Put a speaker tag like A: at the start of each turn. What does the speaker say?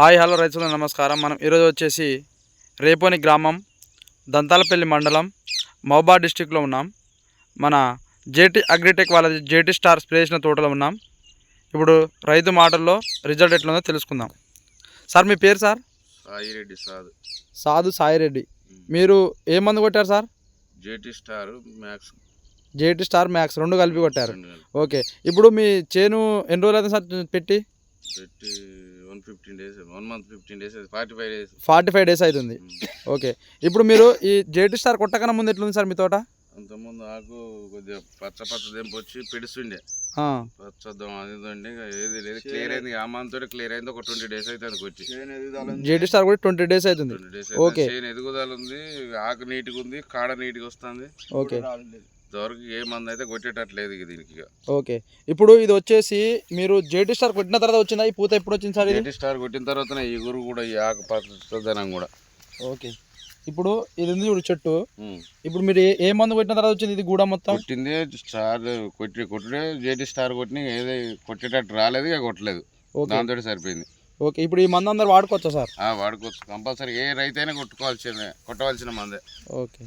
A: Hi hello రైతులు నమస్కారం. మనం ఈరోజు వచ్చేసి రేపోని గ్రామం దంతాలపల్లి మండలం మహబా డిస్టిక్లో ఉన్నాం. మన జేటీ అగ్రిటెక్ వాళ్ళ జేటీ స్టార్ స్ప్రే చేసిన తోటలో ఉన్నాం. ఇప్పుడు రైతు మాటల్లో రిజల్ట్ ఎట్లుందో తెలుసుకుందాం. సార్ మీ పేరు సార్?
B: సాయిరెడ్డి సార్
A: సాధు సాయిరెడ్డి. మీరు ఏ మందు కొట్టారు sir?
B: JT star max.
A: JT star max రెండు కలిపి కొట్టారు. ఓకే. ఇప్పుడు మీ చేను ఎన్ని రోజులు అవుతుంది సార్ పెట్టి?
B: పెట్టి fifteen days one month fifteen days forty five days
A: forty five days అవుతుంది ఓకే ఇప్పుడు మీరు ఈ జేటీ స్టార్ కొట్టకన్నా ముందు ఎట్లుంది సార్ మీ తోట?
B: అంతకుముందు ఆకు కొద్దిగా పచ్చ పచ్చ దెంపు వచ్చి పిడుస్తుండే.
A: ఆ,
B: పచ్చదం అది ఉండే ఏది లేదు. క్లియర్ అయింది. ఆ మంత్ తోటి క్లియర్ అయింది. ఒక ట్వంటీ డేస్ అయితే వచ్చి.
A: జేటీ స్టార్ కూడా ట్వంటీ డేస్ అవుతుంది
B: ట్వంటీ డేస్
A: ఓకే.
B: ఎదుగుదల ఉంది ఆకు నీట్గా ఉంది కాడ నీట్గా వస్తుంది.
A: ఓకే
B: ఇంతవరకు ఏ మంది అయితే కొట్టేటట్లేదు ఇక దీనికి
A: ఓకే. ఇప్పుడు ఇది వచ్చేసి మీరు జేటీ స్టార్ కొట్టిన తర్వాత వచ్చిందా? ఈ పూత ఎప్పుడు వచ్చింది సార్
B: జేటీ స్టార్ కొట్టిన తర్వాత ఈ గురు కూడా ఈ ఆకు పచ్చదనం కూడా.
A: ఓకే. ఇప్పుడు ఇది ఉంది చూడు చెట్టు. ఇప్పుడు మీరు ఏ- మందు కొట్టిన తర్వాత వచ్చింది ఇది గూడ మొత్తం?
B: కొట్టిందే స్టార్ కొట్టి కొట్టుడే జేటీ స్టార్ కొట్టిన ఏదో కొట్టేటట్టు రాలేదు ఇక కొట్టలేదు. దాంతో సరిపోయింది.
A: ఓకే. ఇప్పుడు ఈ మందు అందరు వాడుకోవచ్చా సార్?
B: ఆ, వాడుకోవచ్చు. కంపల్సరీ ఏ రైతు అయినా కొట్టుకోవాల్సిన కొట్టవలసిన మందే.
A: ఓకే.